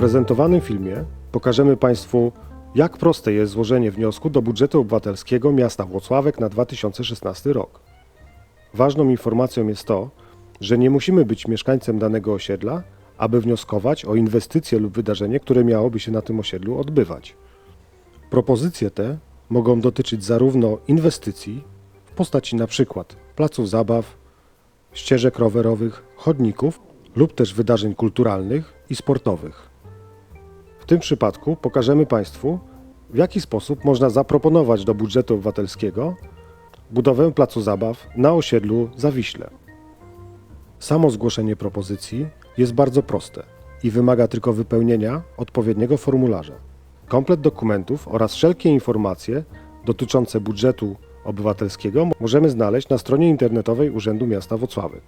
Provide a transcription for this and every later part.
prezentowanym filmie pokażemy Państwu, jak proste jest złożenie wniosku do budżetu obywatelskiego miasta Włocławek na 2016 rok. Ważną informacją jest to, że nie musimy być mieszkańcem danego osiedla, aby wnioskować o inwestycje lub wydarzenie, które miałoby się na tym osiedlu odbywać. Propozycje te mogą dotyczyć zarówno inwestycji w postaci np. placów zabaw, ścieżek rowerowych, chodników lub też wydarzeń kulturalnych i sportowych. Tym przypadku pokażemy Państwu, w jaki sposób można zaproponować do budżetu obywatelskiego budowę placu zabaw na osiedlu Zawiśle. Samo zgłoszenie propozycji jest bardzo proste i wymaga tylko wypełnienia odpowiedniego formularza. Komplet dokumentów oraz wszelkie informacje dotyczące budżetu obywatelskiego możemy znaleźć na stronie internetowej Urzędu Miasta Wocławek.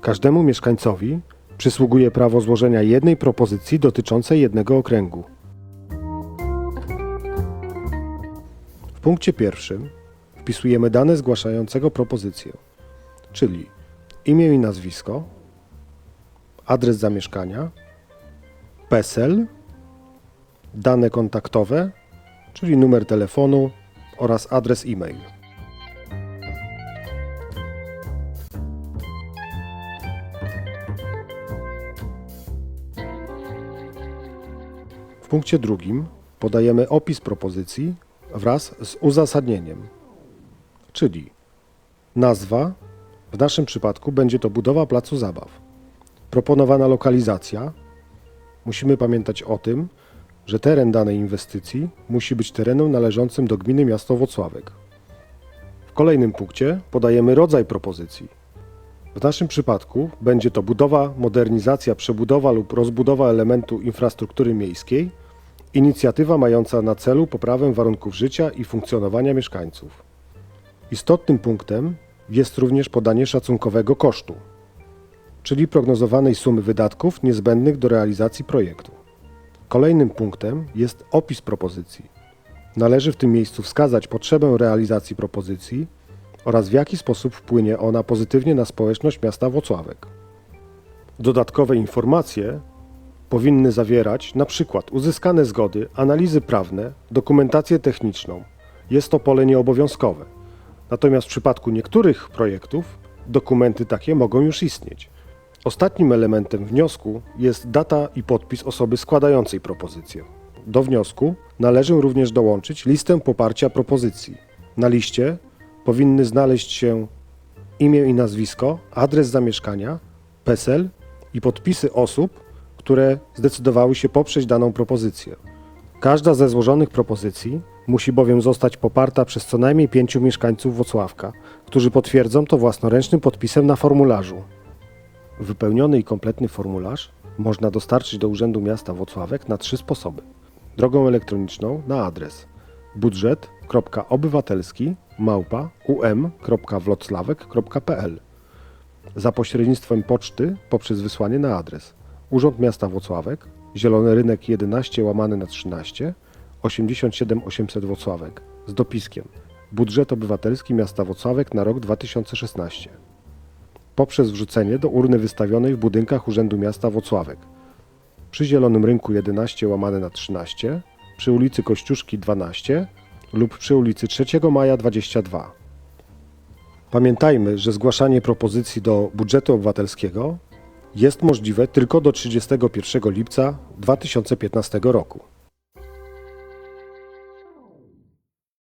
Każdemu mieszkańcowi przysługuje prawo złożenia jednej propozycji dotyczącej jednego okręgu. W punkcie pierwszym wpisujemy dane zgłaszającego propozycję, czyli imię i nazwisko, adres zamieszkania, PESEL, dane kontaktowe, czyli numer telefonu oraz adres e-mail. Punkcie drugim podajemy opis propozycji wraz z uzasadnieniem, czyli nazwa, w naszym przypadku będzie to budowa placu zabaw, proponowana lokalizacja. Musimy pamiętać o tym, że teren danej inwestycji musi być terenem należącym do gminy miasto Wocławek. W kolejnym punkcie podajemy rodzaj propozycji. W naszym przypadku będzie to budowa, modernizacja, przebudowa lub rozbudowa elementu infrastruktury miejskiej, inicjatywa mająca na celu poprawę warunków życia i funkcjonowania mieszkańców. Istotnym punktem jest również podanie szacunkowego kosztu, czyli prognozowanej sumy wydatków niezbędnych do realizacji projektu. Kolejnym punktem jest opis propozycji. Należy w tym miejscu wskazać potrzebę realizacji propozycji oraz w jaki sposób wpłynie ona pozytywnie na społeczność miasta Wocławek. Dodatkowe informacje powinny zawierać np. uzyskane zgody, analizy prawne, dokumentację techniczną. Jest to pole nieobowiązkowe. Natomiast w przypadku niektórych projektów dokumenty takie mogą już istnieć. Ostatnim elementem wniosku jest data i podpis osoby składającej propozycję. Do wniosku należy również dołączyć listę poparcia propozycji. Na liście powinny znaleźć się imię i nazwisko, adres zamieszkania, PESEL i podpisy osób, które zdecydowały się poprzeć daną propozycję. Każda ze złożonych propozycji musi bowiem zostać poparta przez co najmniej pięciu mieszkańców Wocławka, którzy potwierdzą to własnoręcznym podpisem na formularzu. Wypełniony i kompletny formularz można dostarczyć do Urzędu Miasta Wocławek na trzy sposoby. Drogą elektroniczną na adres budżet.obywatelski małpa um.wloclawek.pl za pośrednictwem poczty poprzez wysłanie na adres Urząd Miasta Wocławek, Zielony Rynek 11 łamany na 13 87 800 Wocławek z dopiskiem. Budżet Obywatelski Miasta Wocławek na rok 2016 poprzez wrzucenie do urny wystawionej w budynkach Urzędu Miasta Wocławek przy Zielonym Rynku 11 łamane na 13, przy ulicy Kościuszki 12 lub przy ulicy 3 Maja 22. Pamiętajmy, że zgłaszanie propozycji do budżetu obywatelskiego jest możliwe tylko do 31 lipca 2015 roku.